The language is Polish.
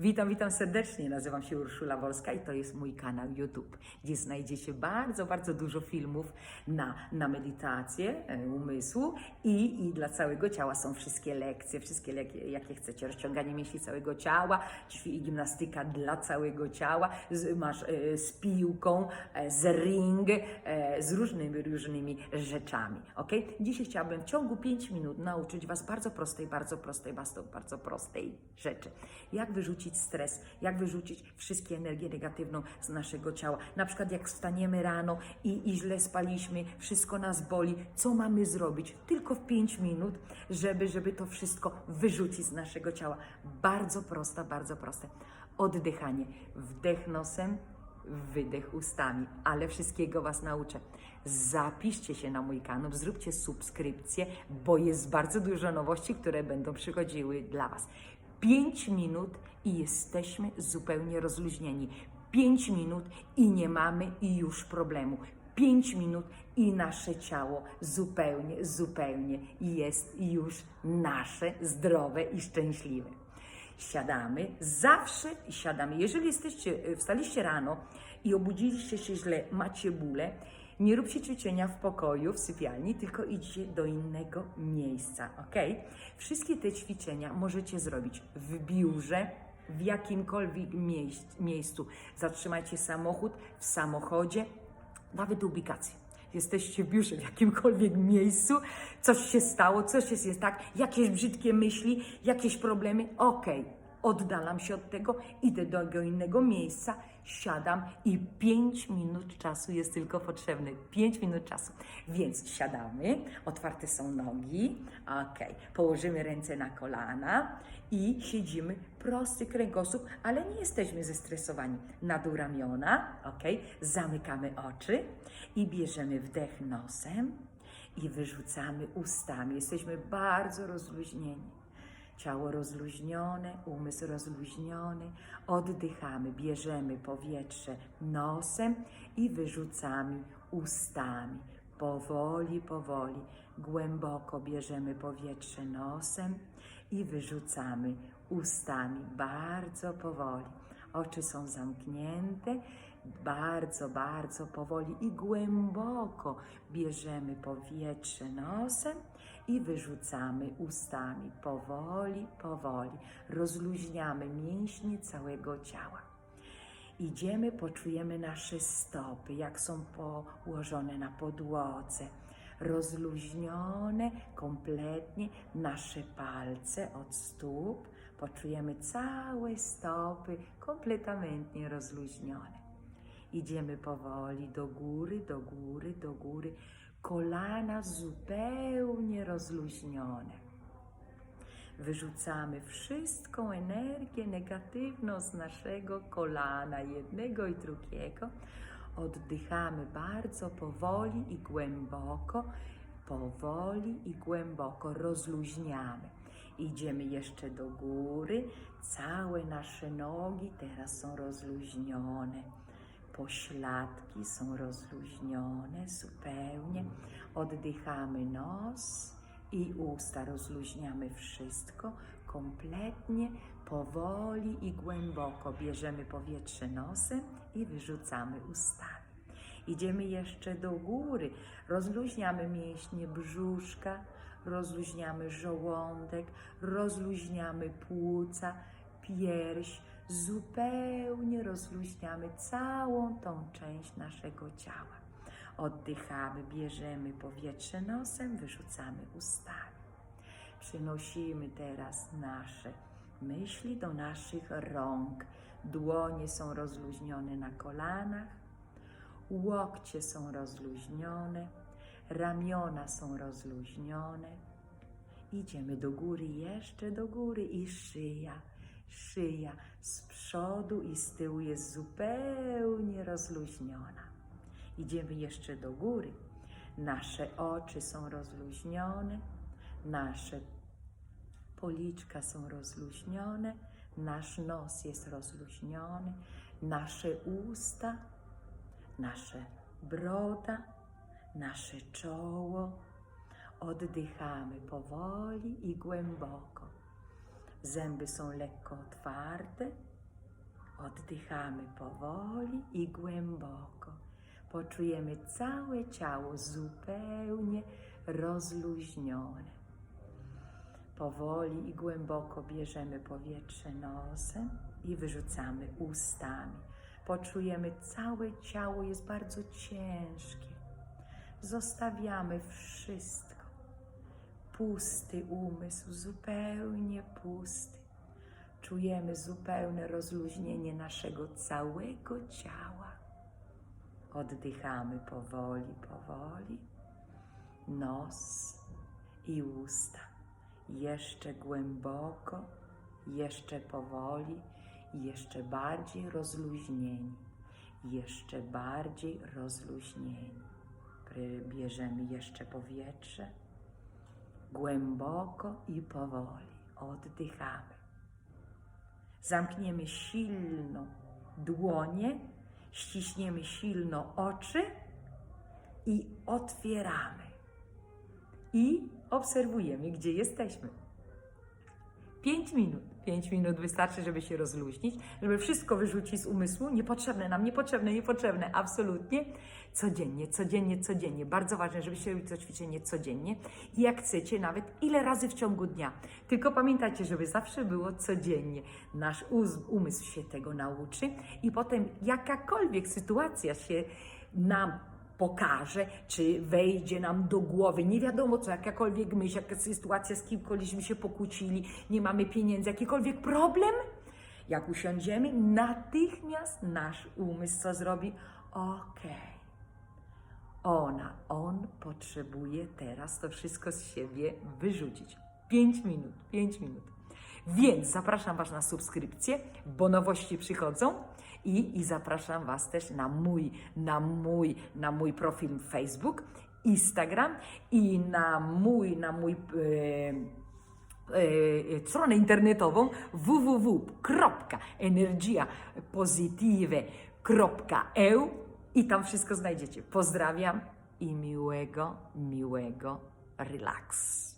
Witam, witam serdecznie. Nazywam się Urszula Wolska i to jest mój kanał YouTube, gdzie znajdziecie bardzo, bardzo dużo filmów na, na medytację e, umysłu i, i dla całego ciała są wszystkie lekcje, wszystkie jakie, jakie chcecie. Rozciąganie mięśni całego ciała, ćwi- gimnastyka dla całego ciała, z, masz e, z piłką, e, z ring, e, z różnymi, różnymi rzeczami. ok? Dzisiaj chciałabym w ciągu 5 minut nauczyć Was bardzo prostej, bardzo prostej, bardzo prostej rzeczy. Jak wyrzucić stres, jak wyrzucić wszystkie energię negatywną z naszego ciała. Na przykład jak wstaniemy rano i, i źle spaliśmy, wszystko nas boli, co mamy zrobić? Tylko w 5 minut, żeby, żeby to wszystko wyrzucić z naszego ciała. Bardzo prosta, bardzo proste. Oddychanie. Wdech nosem, wydech ustami, ale wszystkiego Was nauczę. Zapiszcie się na mój kanał, zróbcie subskrypcję, bo jest bardzo dużo nowości, które będą przychodziły dla Was. 5 minut i jesteśmy zupełnie rozluźnieni. 5 minut i nie mamy już problemu. 5 minut i nasze ciało zupełnie, zupełnie jest już nasze, zdrowe i szczęśliwe siadamy, zawsze siadamy. Jeżeli jesteście, wstaliście rano i obudziliście się źle, macie bóle, nie róbcie ćwiczenia w pokoju, w sypialni, tylko idźcie do innego miejsca, ok? Wszystkie te ćwiczenia możecie zrobić w biurze, w jakimkolwiek miejsc, miejscu. Zatrzymajcie samochód w samochodzie, nawet ubikacji. Jesteście w biurze w jakimkolwiek miejscu, coś się stało, coś jest, jest tak, jakieś brzydkie myśli, jakieś problemy, okej, oddalam się od tego, idę do innego miejsca, siadam i 5 minut czasu jest tylko potrzebne. 5 minut czasu. Więc siadamy, otwarte są nogi, okej, położymy ręce na kolana i siedzimy prosty kręgosłup, ale nie jesteśmy zestresowani. Na dół ramiona, okej, zamykamy oczy i bierzemy wdech nosem i wyrzucamy ustami. Jesteśmy bardzo rozluźnieni. Ciało rozluźnione, umysł rozluźniony. Oddychamy, bierzemy powietrze nosem i wyrzucamy ustami. Powoli, powoli, głęboko bierzemy powietrze nosem i wyrzucamy ustami. Bardzo powoli. Oczy są zamknięte, bardzo, bardzo powoli i głęboko bierzemy powietrze nosem i wyrzucamy ustami. Powoli, powoli. Rozluźniamy mięśnie całego ciała. Idziemy, poczujemy nasze stopy, jak są położone na podłodze. Rozluźnione kompletnie nasze palce od stóp. Poczujemy całe stopy kompletnie rozluźnione. Idziemy powoli do góry, do góry, do góry. Kolana zupełnie rozluźnione. Wyrzucamy wszystką energię negatywną z naszego kolana, jednego i drugiego. Oddychamy bardzo powoli i głęboko, powoli i głęboko rozluźniamy. Idziemy jeszcze do góry. Całe nasze nogi teraz są rozluźnione. Pośladki są rozluźnione zupełnie. Oddychamy nos i usta. Rozluźniamy wszystko kompletnie, powoli i głęboko. Bierzemy powietrze nosem i wyrzucamy ustami. Idziemy jeszcze do góry. Rozluźniamy mięśnie brzuszka, rozluźniamy żołądek, rozluźniamy płuca, pierś. Zupełnie rozluźniamy całą tą część naszego ciała. Oddychamy, bierzemy powietrze nosem, wyrzucamy ustami. Przenosimy teraz nasze myśli do naszych rąk. Dłonie są rozluźnione na kolanach, łokcie są rozluźnione, ramiona są rozluźnione. Idziemy do góry, jeszcze do góry i szyja. Szyja z przodu i z tyłu jest zupełnie rozluźniona. Idziemy jeszcze do góry. Nasze oczy są rozluźnione, nasze policzka są rozluźnione, nasz nos jest rozluźniony, nasze usta, nasze broda, nasze czoło. Oddychamy powoli i głęboko. Zęby są lekko otwarte, Oddychamy powoli i głęboko. Poczujemy całe ciało zupełnie rozluźnione. Powoli i głęboko bierzemy powietrze nosem i wyrzucamy ustami. Poczujemy, całe ciało jest bardzo ciężkie. Zostawiamy wszystko. Pusty umysł, zupełnie pusty. Czujemy zupełne rozluźnienie naszego całego ciała. Oddychamy powoli, powoli. Nos i usta. Jeszcze głęboko, jeszcze powoli, jeszcze bardziej rozluźnieni, jeszcze bardziej rozluźnieni. Bierzemy jeszcze powietrze, głęboko i powoli oddychamy. Zamkniemy silno dłonie, ściśniemy silno oczy i otwieramy. I obserwujemy, gdzie jesteśmy. 5 minut. 5 minut wystarczy, żeby się rozluźnić, żeby wszystko wyrzucić z umysłu. Niepotrzebne nam, niepotrzebne, niepotrzebne, absolutnie. Codziennie, codziennie, codziennie. Bardzo ważne, żebyście robili to ćwiczenie codziennie. I jak chcecie, nawet ile razy w ciągu dnia. Tylko pamiętajcie, żeby zawsze było codziennie. Nasz umysł się tego nauczy i potem jakakolwiek sytuacja się nam pokaże, czy wejdzie nam do głowy, nie wiadomo co, jakakolwiek myśl, jaka sytuacja z kimkolwiek się pokłócili, nie mamy pieniędzy, jakikolwiek problem, jak usiądziemy, natychmiast nasz umysł co zrobi? Okej. Ona, on potrzebuje teraz to wszystko z siebie wyrzucić. 5 minut, 5 minut. Więc zapraszam Was na subskrypcję, bo nowości przychodzą i, i zapraszam Was też na mój, na mój, na mój profil Facebook, Instagram i na mój, na mój e, e, stronę internetową www.energiapositive.eu i tam wszystko znajdziecie. Pozdrawiam i miłego, miłego relaks.